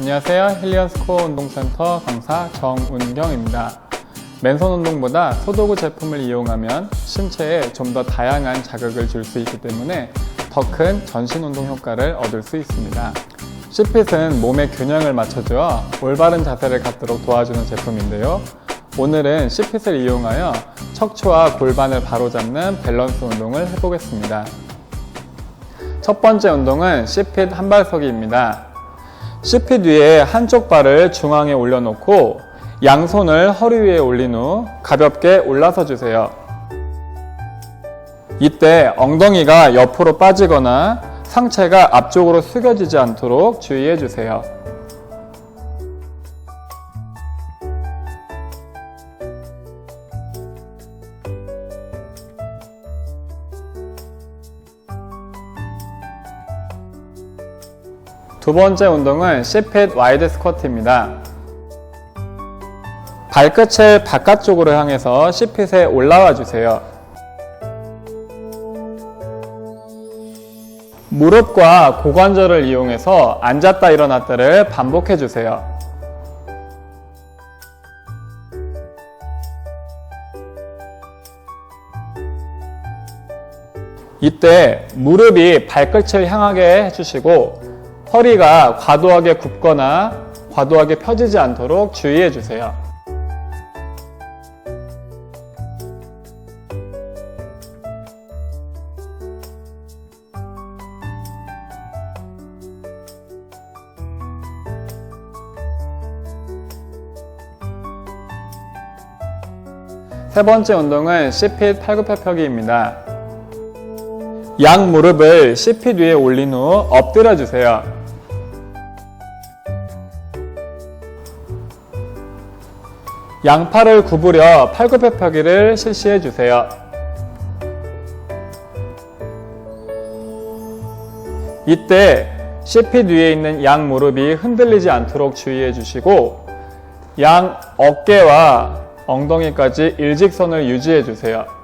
안녕하세요. 힐리어스코어 운동센터 강사 정운경입니다. 맨손 운동보다 소도구 제품을 이용하면 신체에 좀 더 다양한 자극을 줄 수 있기 때문에 더 큰 전신 운동 효과를 얻을 수 있습니다. 시핏은 몸의 균형을 맞춰주어 올바른 자세를 갖도록 도와주는 제품인데요. 오늘은 시핏을 이용하여 척추와 골반을 바로잡는 밸런스 운동을 해보겠습니다. 첫 번째 운동은 시핏 한발서기입니다. 시핏 위에 한쪽 발을 중앙에 올려놓고 양손을 허리 위에 올린 후 가볍게 올라서 주세요. 이때 엉덩이가 옆으로 빠지거나 상체가 앞쪽으로 숙여지지 않도록 주의해 주세요. 두 번째 운동은 시핏 와이드 스쿼트입니다. 발끝을 바깥쪽으로 향해서 시핏에 올라와 주세요. 무릎과 고관절을 이용해서 앉았다 일어났다를 반복해 주세요. 이때 무릎이 발끝을 향하게 해주시고 허리가 과도하게 굽거나 과도하게 펴지지 않도록 주의해 주세요. 세 번째 운동은 C핏 팔굽혀펴기입니다. 양 무릎을 C핏 위에 올린 후 엎드려 주세요. 양팔을 구부려 팔굽혀펴기를 실시해 주세요. 이때 C핏 위에 있는 양 무릎이 흔들리지 않도록 주의해 주시고 양 어깨와 엉덩이까지 일직선을 유지해 주세요.